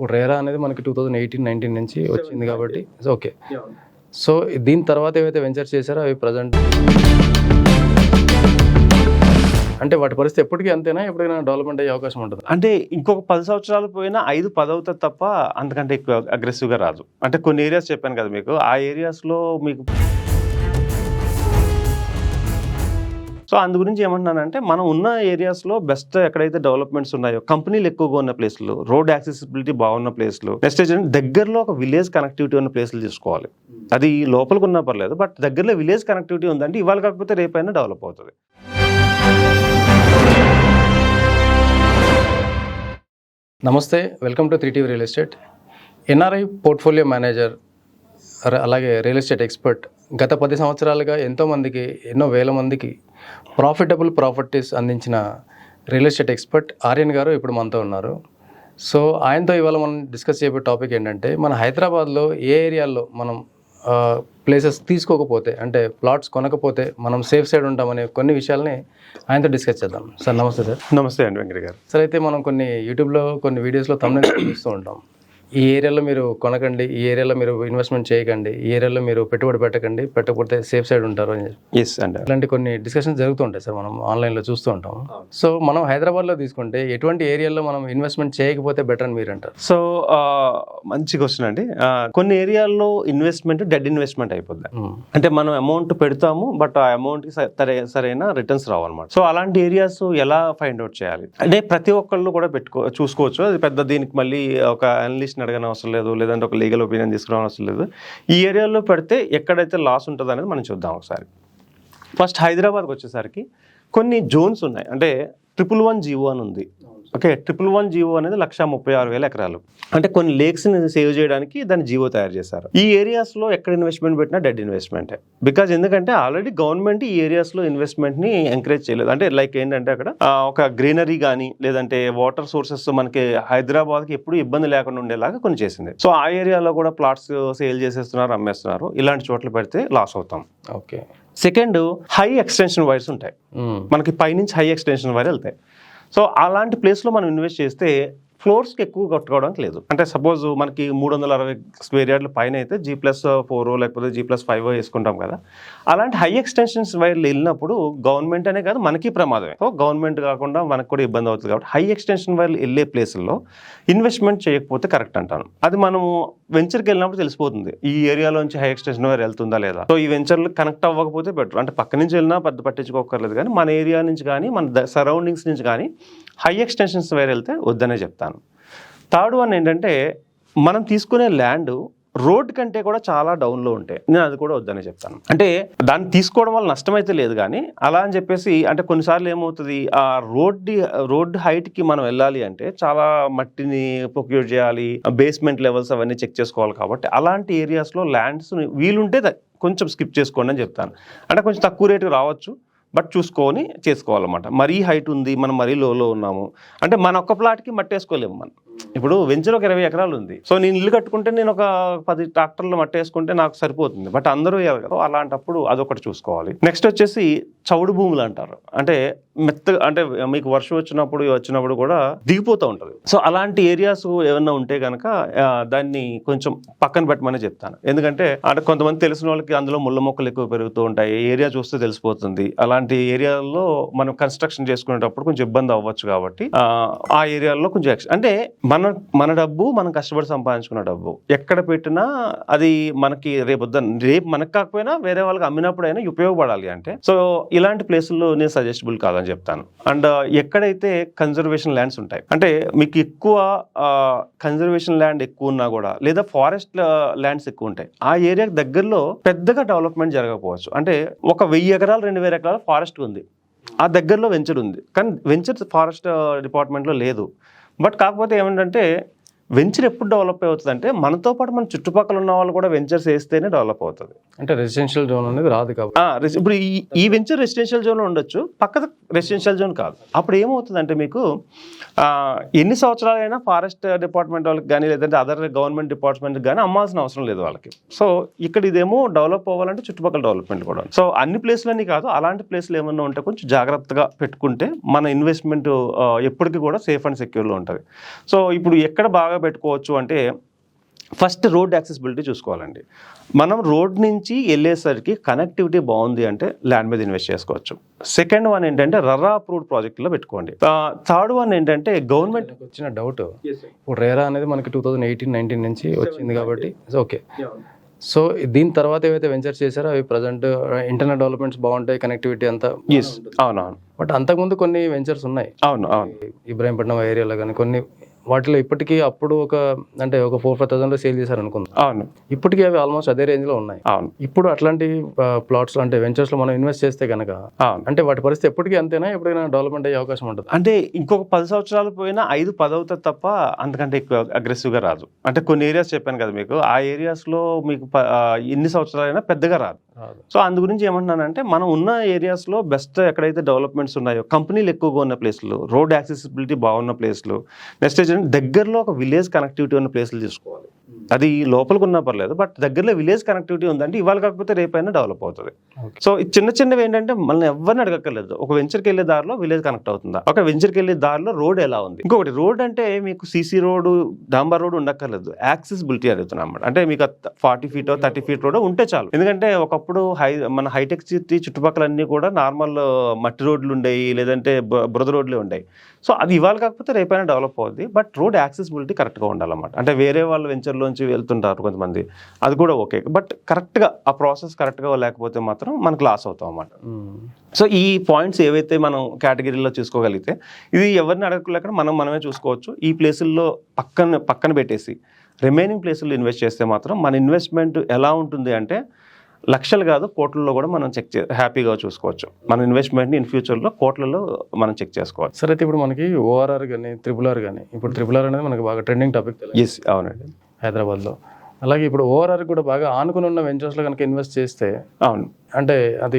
ఇప్పుడు రేరా అనేది మనకి టూ థౌజండ్ ఎయిటీన్ నైన్టీన్ నుంచి వచ్చింది కాబట్టి ఓకే సో దీని తర్వాత ఏవైతే వెంచర్స్ చేశారో అవి ప్రజెంట్ అంటే వాటి పరిస్థితి ఎప్పటికీ అంతేనా? ఎప్పుడైనా డెవలప్మెంట్ అయ్యే అవకాశం ఉంటుంది? అంటే ఇంకొక పది సంవత్సరాలు పోయినా ఐదు పది అవుతుంది తప్ప అంతకంటే ఎక్కువ అగ్రెసివ్గా రాదు. అంటే కొన్ని ఏరియాస్ చెప్పాను కదా మీకు. ఆ ఏరియాస్లో మీకు సో అందు గురించి ఏమంటున్నానంటే మనం ఉన్న ఏరియాస్లో బెస్ట్ ఎక్కడైతే డెవలప్మెంట్స్ ఉన్నాయో కంపెనీలు ఎక్కువగా ఉన్న ప్లేస్లు రోడ్ యాక్సెసిబిలిటీ బాగున్న ప్లేస్లు నెక్స్ట్ ఏంటంటే దగ్గరలో ఒక విలేజ్ కనెక్టివిటీ ఉన్న ప్లేస్లు తీసుకోవాలి అది లోపలికి ఉన్నా పర్లేదు బట్ దగ్గరలో విలేజ్ కనెక్టివిటీ ఉందంటే ఇవాళ కాకపోతే రేపైనా డెవలప్ అవుతుంది. నమస్తే welcome to three TV real estate NRI portfolio manager అలాగే రియల్ ఎస్టేట్ ఎక్స్పర్ట్. గత పది సంవత్సరాలుగా ఎంతోమందికి ఎన్నో వేల మందికి ప్రాఫిటబుల్ ప్రాపర్టీస్ అందించిన రియల్ ఎస్టేట్ ఎక్స్పర్ట్ ఆర్యన్ గారు ఇప్పుడు మనతో ఉన్నారు. సో ఆయనతో ఇవాళ మనం డిస్కస్ చేయబోయే టాపిక్ ఏంటంటే మన హైదరాబాద్లో ఏ ఏరియాల్లో మనం ప్లేసెస్ తీసుకోకపోతే అంటే ప్లాట్స్ కొనకపోతే మనం సేఫ్ సైడ్ ఉంటామనే కొన్ని విషయాల్ని ఆయనతో డిస్కస్ చేద్దాం. సార్ నమస్తే సార్. నమస్తే అండి వెంకట గారు. సార్ అయితే మనం కొన్ని యూట్యూబ్లో కొన్ని వీడియోస్లో తమిళ చూస్తూ ఉంటాం. ఈ ఏరియాలో మీరు కొనకండి ఈ ఏరియాలో మీరు ఇన్వెస్ట్మెంట్ చేయకండి ఈ ఏరియాలో మీరు పెట్టుబడి పెట్టకండి పెట్టకపోతే సేఫ్ సైడ్ ఉంటారు అని చెప్పి. ఎస్ అండి ఇలాంటి కొన్ని డిస్కషన్స్ జరుగుతూ ఉంటాయి సార్ మనం ఆన్లైన్లో చూస్తూ ఉంటాం. సో మనం హైదరాబాద్లో తీసుకుంటే ఎటువంటి ఏరియాలో మనం ఇన్వెస్ట్మెంట్ చేయకపోతే బెటర్ అని మీరు అంటారు? సో ఆ, మంచి క్వశ్చన్ అండి. ఆ, కొన్ని ఏరియాల్లో ఇన్వెస్ట్మెంట్ డెడ్ ఇన్వెస్ట్మెంట్ అయిపోద్ది. మ్మ్. అంటే మనం అమౌంట్ పెడతాము బట్ ఆ అమౌంట్కి సరే సరైన రిటర్న్స్ రావన్నమాట. సో అలాంటి ఏరియాస్ ఎలా ఫైండ్ అవుట్ చేయాలి? అంటే ప్రతి ఒక్కళ్ళు కూడా పెట్టుకో చూసుకోవచ్చు. అది పెద్ద దీనికి మళ్ళీ ఒక అనలిస్ట్ని అడగని అవసరం లేదు లేదంటే ఒక లీగల్ ఒపీనియన్ తీసుకురావడం అవసరం లేదు. ఈ ఏరియాలో పెడితే ఎక్కడైతే లాస్ ఉంటుంది అనేది మనం చూద్దాం ఒకసారి. ఫస్ట్ హైదరాబాద్కి వచ్చేసరికి కొన్ని జోన్స్ ఉన్నాయి. అంటే ట్రిపుల్ వన్ జీవో అని ఉంది. ఓకే ట్రిపుల్ వన్ జీవో అనేది లక్ష ముప్పై ఆరు వేల ఎకరాలు. అంటే కొన్ని లేక్స్ని సేవ్ చేయడానికి దాన్ని జీవో తయారు చేశారు. ఈ ఏరియాస్లో ఎక్కడ ఇన్వెస్ట్మెంట్ పెట్టినా డెడ్ ఇన్వెస్ట్మెంట్ బికాజ్ ఎందుకంటే ఆల్రెడీ గవర్నమెంట్ ఈ ఏరియాస్లో ఇన్వెస్ట్మెంట్ని ఎంకరేజ్ చేయలేదు. అంటే లైక్ ఏంటంటే అక్కడ ఒక గ్రీనరీ కానీ లేదంటే వాటర్ సోర్సెస్ మనకి హైదరాబాద్కి ఎప్పుడు ఇబ్బంది లేకుండా ఉండేలాగా కొన్ని చేసింది. సో ఆ ఏరియాలో కూడా ప్లాట్స్ సేల్ చేసేస్తున్నారు అమ్మేస్తున్నారు. ఇలాంటి చోట్ల పెడితే లాస్ అవుతాం. Okay. Second high extension wires ఉంటాయి. మనకి పైనుంచి హై ఎక్స్టెన్షన్ వైర్ వెళ్తాయి. సో అలాంటి ప్లేస్లో మనం ఇన్వెస్ట్ చేస్తే ఫ్లోర్స్కి ఎక్కువ కట్టుకోవడానికి లేదు. అంటే సపోజ్ మనకి మూడు వందల అరవై స్క్వేర్ యార్డ్ల పైన అయితే జీ ప్లస్ ఫోర్ లేకపోతే జీ ప్లస్ ఫైవ్ వేసుకుంటాం కదా. అలాంటి హై ఎక్స్టెన్షన్స్ వైర్లు వెళ్ళినప్పుడు గవర్నమెంట్ అనే కాదు మనకి ప్రమాదమే. సో గవర్నమెంట్ కాకుండా మనకు కూడా ఇబ్బంది అవుతుంది కాబట్టి హై ఎక్స్టెన్షన్ వైర్లు వెళ్ళే ప్లేసుల్లో ఇన్వెస్ట్మెంట్ చేయకపోతే కరెక్ట్ అంటాను. అది మనము వెంచర్కి వెళ్ళినప్పుడు తెలిసిపోతుంది. ఈ ఏరియాలోంచి హై ఎక్స్టెన్షన్ వైర్ వెళ్తుందా లేదా? సో ఈ వెంచర్లు కనెక్ట్ అవ్వకపోతే బెటర్ అంటే పక్క నుంచి వెళ్ళినా పెద్ద పట్టించుకోకర్లేదు కానీ మన ఏరియా నుంచి కానీ మన సరౌండింగ్స్ నుంచి కానీ హై ఎక్స్టెన్షన్స్ వైర్ వెళ్తే వద్దనే చెప్తాను. థర్డ్ వన్ ఏంటంటే మనం తీసుకునే ల్యాండ్ రోడ్ కంటే కూడా చాలా డౌన్లో ఉంటాయి నేను అది కూడా వద్దనే చెప్తాను. అంటే దాన్ని తీసుకోవడం వల్ల నష్టం అయితే లేదు కానీ అలా అని చెప్పేసి అంటే కొన్నిసార్లు ఏమవుతుంది ఆ రోడ్డి రోడ్ హైట్కి మనం వెళ్ళాలి అంటే చాలా మట్టిని ప్రొక్యూర్ చేయాలి బేస్మెంట్ లెవెల్స్ అవన్నీ చెక్ చేసుకోవాలి కాబట్టి అలాంటి ఏరియాస్లో ల్యాండ్స్ వీలుంటే కొంచెం స్కిప్ చేసుకోండి అని చెప్తాను. అంటే కొంచెం తక్కువ రేటుకి రావచ్చు. బట్ చూసుకొని చేసుకోవాలన్నమాట. మరీ హైట్ ఉంది మనం మరీ లోలో ఉన్నాము. అంటే మన ఒక్క ప్లాట్కి మట్టేసుకోలేము మనం. ఇప్పుడు వెంచర్ ఒక ఇరవై ఎకరాలు ఉంది. సో నేను ఇల్లు కట్టుకుంటే నేను ఒక పది ట్రాక్టర్లు మట్టేసుకుంటే నాకు సరిపోతుంది. బట్ అందరూ వేయాలి కదా అలాంటప్పుడు అదొకటి చూసుకోవాలి. నెక్స్ట్ వచ్చేసి చౌడు భూములు అంటారు. అంటే మెత్తగా అంటే మీకు వర్షం వచ్చినప్పుడు వచ్చినప్పుడు కూడా దిగిపోతూ ఉంటుంది. సో అలాంటి ఏరియాస్ ఏమన్నా ఉంటే కనుక దాన్ని కొంచెం పక్కన పెట్టమని చెప్తాను. ఎందుకంటే అంటే కొంతమంది తెలిసిన వాళ్ళకి అందులో ముళ్ళ మొక్కలు ఎక్కువ పెరుగుతూ ఉంటాయి. ఏరియా చూస్తే తెలిసిపోతుంది. అలా అలాంటి ఏరియాల్లో మనం కన్స్ట్రక్షన్ చేసుకునేటప్పుడు కొంచెం ఇబ్బంది అవ్వచ్చు కాబట్టి ఆ, ఏరియాల్లో కొంచెం ఎక్స్ అంటే మన మన డబ్బు మనం కష్టపడి సంపాదించుకున్న డబ్బు. ఎక్కడ పెట్టినా అది మనకి రేపు రేపు మనకు కాకపోయినా వేరే వాళ్ళకి అమ్మినప్పుడైనా ఉపయోగపడాలి అంటే. సో ఇలాంటి ప్లేసుల్లో నేను సజెస్టబుల్ కాదని చెప్తాను. అండ్ ఎక్కడైతే కన్జర్వేషన్ ల్యాండ్స్ ఉంటాయి అంటే మీకు ఎక్కువ కన్జర్వేషన్ ల్యాండ్ ఎక్కువ ఉన్నా కూడా లేదా ఫారెస్ట్ ల్యాండ్స్ ఎక్కువ ఉంటాయి ఆ ఏరియాకి దగ్గరలో పెద్దగా డెవలప్మెంట్ జరగకపోవచ్చు. అంటే ఒక వెయ్యి ఎకరాలు రెండు వేల ఎకరాలు ఫారెస్ట్ ఉంది. ఆ దగ్గరలో వెంచర్ ఉంది. కానీ వెంచర్ ఫారెస్ట్ డిపార్ట్మెంట్లో లేదు. బట్ కాకపోతే ఏమిటంటే వెంచర్ ఎప్పుడు డెవలప్ అవుతుంది అంటే మనతో పాటు మన చుట్టుపక్కల ఉన్న వాళ్ళు కూడా వెంచర్స్ వేస్తేనే డెవలప్ అవుతుంది. అంటే రెసిడెన్షియల్ జోన్ అనేది రాదు కాబట్టి. ఇప్పుడు ఈ ఈ వెంచర్ రెసిడెన్షియల్ జోన్ ఉండొచ్చు. పక్కన రెసిడెన్షియల్ జోన్ కాదు. అప్పుడు ఏమవుతుందంటే మీకు ఎన్ని సంవత్సరాలైనా ఫారెస్ట్ డిపార్ట్మెంట్ వాళ్ళకి కానీ లేదంటే అదర్ గవర్నమెంట్ డిపార్ట్మెంట్కి కానీ అమ్మాల్సిన అవసరం లేదు వాళ్ళకి. సో ఇక్కడ ఇదేమో డెవలప్ అవ్వాలంటే చుట్టుపక్కల డెవలప్మెంట్ కూడా సో అన్ని ప్లేస్లన్నీ కాదు అలాంటి ప్లేస్లు ఏమన్నా ఉంటే కొంచెం జాగ్రత్తగా పెట్టుకుంటే మన ఇన్వెస్ట్మెంట్ ఎప్పటికీ కూడా సేఫ్ అండ్ సెక్యూర్లో ఉంటుంది. సో ఇప్పుడు ఎక్కడ బాగా పెట్టుకోవచ్చు అంటే ఫస్ట్ రోడ్ యాక్సెసిబిలిటీ చూసుకోవాలండి. మనం రోడ్ నుంచి వెళ్ళేసరికి కనెక్టివిటీ బాగుంది అంటే ల్యాండ్ మీద ఇన్వెస్ట్ చేసుకోవచ్చు. సెకండ్ వన్ ఏంటంటే రర్రా అప్రూవ్డ్ ప్రాజెక్ట్లో పెట్టుకోండి. థర్డ్ వన్ ఏంటంటే గవర్నమెంట్ వచ్చిన డౌట్. ఇప్పుడు రేరా అనేది మనకి టూ థౌజండ్ ఎయిటీన్ నైన్టీన్ నుంచి వచ్చింది కాబట్టి ఓకే సో దీని తర్వాత ఏవైతే వెంచర్స్ చేశారో అవి ప్రజెంట్ ఇంటర్నెట్ డెవలప్మెంట్స్ బాగుంటాయి కనెక్టివిటీ అంతా అవునవును. బట్ అంతకుముందు కొన్ని వెంచర్స్ ఉన్నాయి. అవును అవును. ఇబ్రాహీంపట్నం ఏరియాలో కానీ కొన్ని వాటిలో ఇప్పటికీ అప్పుడు ఒక అంటే ఒక ఫోర్ ఫైవ్ థౌసండ్లో సేల్ చేశారు అనుకుందాం. అవును. ఇప్పటికీ అవి ఆల్మోస్ట్ అదే రేంజ్లో ఉన్నాయి. అవును. ఇప్పుడు అట్లాంటి ప్లాట్స్ అంటే వెంచర్స్లో మనం ఇన్వెస్ట్ చేస్తే కనుక అంటే వాటి పరిస్థితి ఎప్పటికీ అంతేనా? ఎప్పుడైనా డెవలప్మెంట్ అయ్యే అవకాశం ఉంటుంది? అంటే ఇంకొక పది సంవత్సరాలు పోయినా ఐదు పది అవుతుంది తప్ప అంతకంటే ఎక్కువ అగ్రెసివ్గా రాదు. అంటే కొన్ని ఏరియాస్ చెప్పాను కదా మీకు. ఆ ఏరియాస్లో మీకు ఎన్ని సంవత్సరాలైనా పెద్దగా రాదు. సో అందు గురించి ఏమంటున్నానంటే మనం ఉన్న ఏరియాస్లో బెస్ట్ ఎక్కడైతే డెవలప్మెంట్స్ ఉన్నాయో కంపెనీలు ఎక్కువగా ఉన్న ప్లేస్లు రోడ్ యాక్సెసిబిలిటీ బాగున్న ప్లేస్లు నెక్స్ట్ ఏంటంటే దగ్గరలో ఒక విలేజ్ కనెక్టివిటీ ఉన్న ప్లేస్లు తీసుకోవాలి. అది లోపలికి ఉన్నా పర్లేదు బట్ దగ్గరలో విలేజ్ కనెక్టివిటీ ఉందంటే ఇవాళ కాకపోతే రేపైనా డెవలప్ అవుతుంది. సో చిన్న చిన్నవి ఏంటంటే మనల్ని ఎవరిని అడగక్కర్లేదు. ఒక వెంచర్కి వెళ్ళే దారిలో విలేజ్ కనెక్ట్ అవుతుందా? ఒక వెంచర్కి వెళ్ళే దారిలో రోడ్ ఎలా ఉంది? ఇంకొకటి రోడ్ అంటే మీకు సీసీ రోడ్ డాంబర్ రోడ్ ఉండక్కర్లేదు. యాక్సెసిబిలిటీ అడుగుతున్నాం అన్నమాట. అంటే మీకు forty feet thirty feet road ఉంటే చాలు. ఎందుకంటే ఒకప్పుడు హై మన హైటెక్ సిటీ చుట్టుపక్కల అన్ని కూడా నార్మల్ మట్టి రోడ్లు ఉండేవి లేదంటే బురద రోడ్లే ఉండేవి. సో అది ఇవాళ కాకపోతే రేపైనా డెవలప్ అవుద్ది బట్ రోడ్ యాక్సెసిబిలిటీ కరెక్ట్గా ఉండాలన్నమాట. అంటే వేరే వాళ్ళు వెంచర్లోంచి వెళ్తుంటారు కొంతమంది. అది కూడా ఓకే. బట్ కరెక్ట్గా ఆ ప్రాసెస్ కరెక్ట్గా లేకపోతే మాత్రం మనకు లాస్ అవుతాం అన్నమాట. సో ఈ పాయింట్స్ ఏవైతే మనం కేటగిరీలో చూసుకోగలిగితే ఇది ఎవరిని అడగలేక మనం మనమే చూసుకోవచ్చు. ఈ ప్లేసుల్లో పక్కన పక్కన పెట్టేసి రిమైనింగ్ ప్లేసుల్లో ఇన్వెస్ట్ చేస్తే మాత్రం మన ఇన్వెస్ట్మెంట్ ఎలా ఉంటుంది అంటే లక్షలు కాదు కోట్లలో కూడా మనం చెక్ చే హ్యాపీగా చూసుకోవచ్చు. మన ఇన్వెస్ట్మెంట్ని ఇన్ ఫ్యూచర్లో కోట్లలో మనం చెక్ చేసుకోవచ్చు సరే అయితే ఇప్పుడు మనకి ఓఆర్ఆర్ కానీ త్రిపుల్ ఆర్ కానీ ఇప్పుడు త్రిపుల్ ఆర్ అనేది మనకి బాగా ట్రెండింగ్ టాపిక్ ఎస్ అవునండి. హైదరాబాద్లో. అలాగే ఇప్పుడు ఓఆర్ఆర్ కూడా బాగా ఆనుకుని ఉన్న వెంచర్స్లో కనుక ఇన్వెస్ట్ చేస్తే అవును. అంటే అది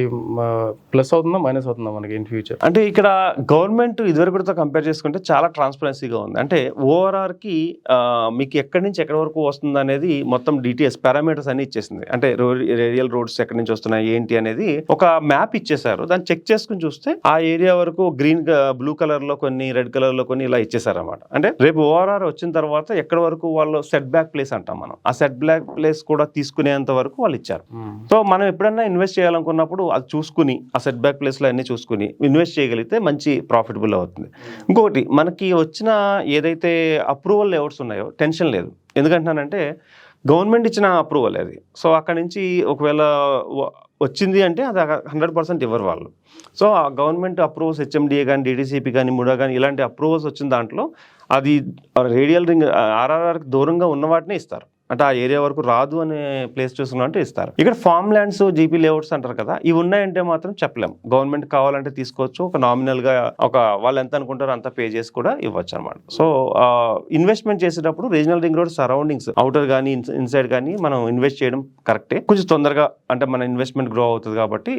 ప్లస్ అవుతుందా మైనస్ అవుతుందా మనకి ఇన్ ఫ్యూచర్? అంటే ఇక్కడ గవర్నమెంట్ ఇదివరకుతో కంపేర్ చేసుకుంటే చాలా ట్రాన్స్పరెన్సీగా ఉంది. అంటే ఓఆర్ఆర్కి మీకు ఎక్కడి నుంచి ఎక్కడి వరకు వస్తుంది అనేది మొత్తం డీటెయిల్స్ పారామీటర్స్ అన్ని ఇచ్చేసింది. అంటే రేడియల్ రోడ్స్ ఎక్కడి నుంచి వస్తున్నాయి ఏంటి అనేది ఒక మ్యాప్ ఇచ్చేసారు దాన్ని చెక్ చేసుకుని చూస్తే ఆ ఏరియా వరకు గ్రీన్ బ్లూ కలర్లో కొన్ని రెడ్ కలర్లో కొన్ని ఇలా ఇచ్చేసారు అనమాట అంటే రేపు ఓఆర్ఆర్ వచ్చిన తర్వాత ఎక్కడి వరకు వాళ్ళు సెట్ బ్యాక్ ప్లేస్ అంటాం మనం. ఆ సెట్ బ్యాక్ ప్లేస్ కూడా తీసుకునేంత వరకు వాళ్ళు ఇచ్చారు. సో మనం ఎప్పుడైనా ఇన్వెస్ట్ చేయాలనుకున్నప్పుడు అది చూసుకుని ఆ సెట్ బ్యాక్ ప్లేస్లో అన్ని చూసుకుని ఇన్వెస్ట్ చేయగలిగితే మంచి ప్రాఫిటబుల్ అవుతుంది. ఇంకొకటి మనకి వచ్చిన ఏదైతే అప్రూవల్ లేఅవుట్స్ ఉన్నాయో టెన్షన్ లేదు. ఎందుకంటున్నానంటే గవర్నమెంట్ ఇచ్చిన అప్రూవల్ అది. సో అక్కడ నుంచి ఒకవేళ వచ్చింది అంటే అది హండ్రెడ్ పర్సెంట్ ఇవ్వరు వాళ్ళు. సో ఆ గవర్నమెంట్ అప్రూవల్స్ హెచ్ఎండిఏ కానీ డిడిసిపి కానీ ముడా కానీ ఇలాంటి అప్రూవల్స్ వచ్చిన దాంట్లో అది రేడియల్ రింగ్ ఆర్ఆర్ఆర్కి దూరంగా ఉన్న వాటినే ఇస్తారు. అంటే ఆ ఏరియా వరకు రాదు అనే ప్లేస్ చూసుకున్నట్టు ఇస్తారు. ఇక్కడ ఫార్మ్ ల్యాండ్స్ జీపీ లేఅవుట్స్ అంటారు కదా ఇవి ఉన్నాయంటే మాత్రం చెప్పలేం. గవర్నమెంట్ కావాలంటే తీసుకోవచ్చు ఒక నామినల్గా ఒక వాళ్ళు ఎంత అనుకుంటారో అంత పే చేసి కూడా ఇవ్వచ్చు అనమాట సో ఇన్వెస్ట్మెంట్ చేసేటప్పుడు regional ring road surroundings outer కానీ ఇన్సైడ్ కానీ మనం ఇన్వెస్ట్ చేయడం కరెక్టే. కొంచెం తొందరగా అంటే మన ఇన్వెస్ట్మెంట్ గ్రో అవుతుంది కాబట్టి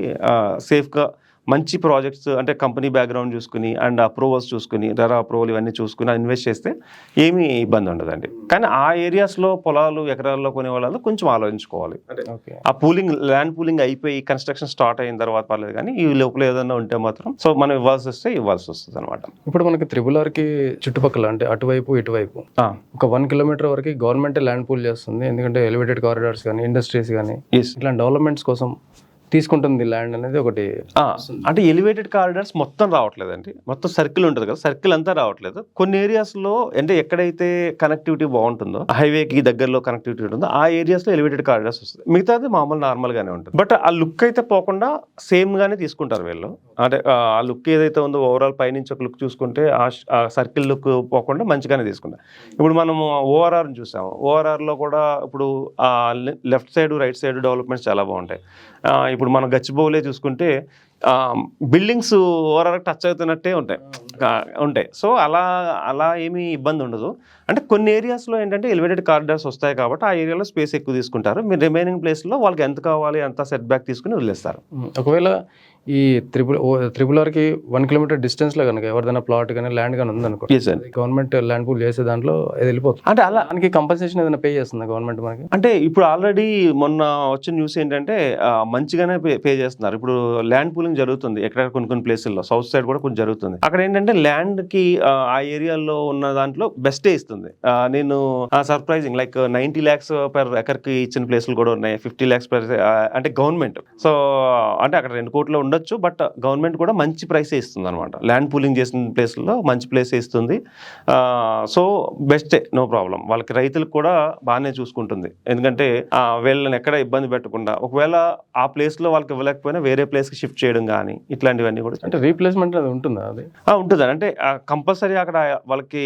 సేఫ్గా మంచి ప్రాజెక్ట్స్ అంటే కంపెనీ బ్యాక్గ్రౌండ్ చూసుకుని అండ్ అప్రూవల్స్ చూసుకుని ధర అప్రూవల్ ఇవన్నీ చూసుకుని ఇన్వెస్ట్ చేస్తే ఏమీ ఇబ్బంది ఉండదండి. కానీ ఆ ఏరియాస్లో పొలాలు ఎకరాల్లో కొనే వాళ్ళు కొంచెం ఆలోచించుకోవాలి. అంటే ఓకే ఆ పూలింగ్ ల్యాండ్ పూలింగ్ అయిపోయి కన్స్ట్రక్షన్ స్టార్ట్ అయిన తర్వాత పర్లేదు కానీ ఈ లోపల ఏదైనా ఉంటే మాత్రం సో మనం ఇవ్వాల్సి వస్తే ఇవ్వాల్సి వస్తుంది అనమాట ఇప్పుడు మనకి త్రిబుల్ ఆర్కి చుట్టుపక్కల అంటే అటువైపు ఇటువైపు ఒక వన్ కిలోమీటర్ వరకు గవర్నమెంట్ ల్యాండ్ పూల్ చేస్తుంది. ఎందుకంటే ఎలివేటెడ్ కారిడార్స్ కానీ ఇండస్ట్రీస్ కానీ ఇట్లాంటి డెవలప్మెంట్స్ కోసం తీసుకుంటుంది ల్యాండ్ అనేది ఒకటి. అంటే ఎలివేటెడ్ కారిడార్స్ మొత్తం రావట్లేదండి. మొత్తం సర్కిల్ ఉంటుంది కదా సర్కిల్ అంతా రావట్లేదు. కొన్ని ఏరియాస్లో అంటే ఎక్కడైతే కనెక్టివిటీ బాగుంటుందో హైవేకి దగ్గరలో కనెక్టివిటీ ఉంటుందో ఆ ఏరియాస్లో ఎలివేటెడ్ కారిడార్స్ వస్తుంది మిగతాది మామూలు నార్మల్గానే ఉంటుంది. బట్ ఆ లుక్ అయితే పోకుండా సేమ్గానే తీసుకుంటారు వీళ్ళు. అంటే ఆ లుక్ ఏదైతే ఉందో ఓవరాల్ పైనుంచి ఒక లుక్ చూసుకుంటే ఆ సర్కిల్ లుక్ పోకుండా మంచిగానే తీసుకుంటారు. ఇప్పుడు మనము ఓఆర్ఆర్ చూసాము ఓఆర్ఆర్లో కూడా ఇప్పుడు ఆ left side right side developments చాలా బాగుంటాయి. ఇప్పుడు మనం గచ్చిబౌలే చూసుకుంటే బిల్డింగ్స్ ఓవరాల్ టచ్ అవుతున్నట్టే ఉంటాయి. ఉంటాయి. సో అలా అలా ఏమీ ఇబ్బంది ఉండదు. అంటే కొన్ని ఏరియాస్లో ఏంటంటే ఎలివేటెడ్ కారిడార్స్ వస్తాయి కాబట్టి ఆ ఏరియాలో స్పేస్ ఎక్కువ తీసుకుంటారు. మీరు రిమైనింగ్ ప్లేస్లో వాళ్ళకి ఎంత కావాలి అంత సెట్ బ్యాక్ తీసుకుని వదిలేస్తారు. ఒకవేళ ఈ త్రిపుల్ త్రిపుల్ ఆర్కి వన్ కిలోమీటర్ డిస్టెన్స్లో కనుక ఎవరిదైనా ప్లాట్ కానీ ల్యాండ్ కానీ ఉందనుకో గవర్నమెంట్ ల్యాండ్ పూల్ చేసే దాంట్లో అది వెళ్ళిపోతుంది. అంటే అలా దానికి కంపల్సేషన్ ఏదైనా పే చేస్తుందా గవర్నమెంట్ మనకి? అంటే ఇప్పుడు ఆల్రెడీ మొన్న వచ్చిన న్యూస్ ఏంటంటే మంచిగానే పే చేస్తున్నారు. ఇప్పుడు ల్యాండ్ పూలింగ్ జరుగుతుంది ఎక్కడ కొన్ని కొన్ని ప్లేసుల్లో సౌత్ సైడ్ కూడా కొంచెం జరుగుతుంది. అక్కడ ఏంటంటే ల్యాండ్కి ఆ, ఏరియాలో ఉన్న దాంట్లో బెస్టే ఇస్తుంది. ఆ, నేను surprising like ninety lakhs per ఎకర్కి ఇచ్చిన ప్లేసులు కూడా ఉన్నాయి. ఫిఫ్టీ ల్యాక్స్ పర్ అంటే గవర్నమెంట్. సో అంటే అక్కడ రెండు కోట్లు ఉండొచ్చు బట్ గవర్నమెంట్ కూడా మంచి ప్రైస్ ఇస్తుంది అనమాట ల్యాండ్ పూలింగ్ చేసిన ప్లేస్లో మంచి ప్లేస్ ఇస్తుంది. సో బెస్టే నో ప్రాబ్లం. వాళ్ళకి రైతులకు కూడా బాగానే చూసుకుంటుంది. ఎందుకంటే వీళ్ళని ఎక్కడ ఇబ్బంది పెట్టకుండా ఒకవేళ ఆ ప్లేస్లో వాళ్ళకి ఇవ్వలేకపోయినా వేరే ప్లేస్కి షిఫ్ట్ చేయడం కానీ ఇట్లాంటివన్నీ కూడా అంటే రీప్లేస్మెంట్ అది ఉంటుందా అది? ఉంటుంది అంటే కంపల్సరీ అక్కడ వాళ్ళకి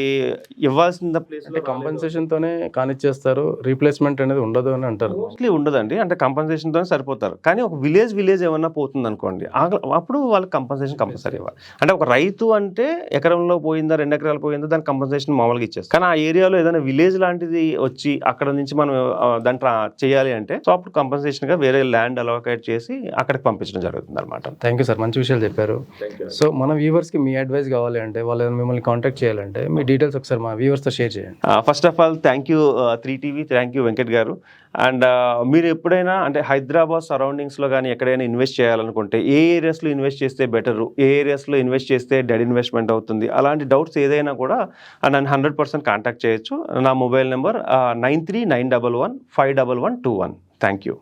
ఇవ్వాల్సిన ప్లేస్ అంటే కంపెన్సేషన్ తోనే కానిచ్చేస్తారు రీప్లేస్మెంట్ అనేది ఉండదు అని అంటారు. మోస్ట్లీ ఉండదండి. అంటే కంపన్సేషన్ తోనే సరిపోతారు. కానీ ఒక విలేజ్ విలేజ్ ఏమన్నా పోతుంది అనుకోండి అప్పుడు వాళ్ళకి కంపన్సేషన్ కంపల్సరీ ఇవ్వాలి. అంటే ఒక రైతు అంటే ఎకరంలో పోయిందా రెండు ఎకరాలు పోయిందా దానికి కంపన్సేషన్ మామూలుగా ఇచ్చేస్తారు. కానీ ఆ ఏరియాలో ఏదైనా విలేజ్ లాంటిది వచ్చి అక్కడ నుంచి మనం ట్రా- చేయాలి అంటే సో అప్పుడు కంపన్సేషన్గా వేరే ల్యాండ్ అలొకేట్ చేసి అక్కడికి పంపించడం జరుగుతుంది అనమాట థ్యాంక్ యూ సార్ మంచి విషయాలు చెప్పారు. సో మన వ్యూవర్స్కి మీ అడ్వైస్ కావాలి అంటే వాళ్ళు ఏదైనా మిమ్మల్ని కాంటాక్ట్ చేయాలంటే మీ డీటెయిల్స్ ఒకసారి మా వ్యూవర్స్తో షేర్ చేయండి. First of all thank you three TV thank you Venkat garu. And మీరు ఎప్పుడైనా అంటే హైదరాబాద్ సరౌండింగ్స్లో కానీ ఎక్కడైనా ఇన్వెస్ట్ చేయాలనుకుంటే ఏ ఏరియాస్లో ఇన్వెస్ట్ చేస్తే బెటరు? ఏ ఏరియాస్లో ఇన్వెస్ట్ చేస్తే డెడ్ ఇన్వెస్ట్మెంట్ అవుతుంది? అలాంటి డౌట్స్ ఏదైనా కూడా నన్ను హండ్రెడ్ పర్సెంట్ కాంటాక్ట్ చేయొచ్చు. నా mobile number nine three nine double one five double one two one. Thank you.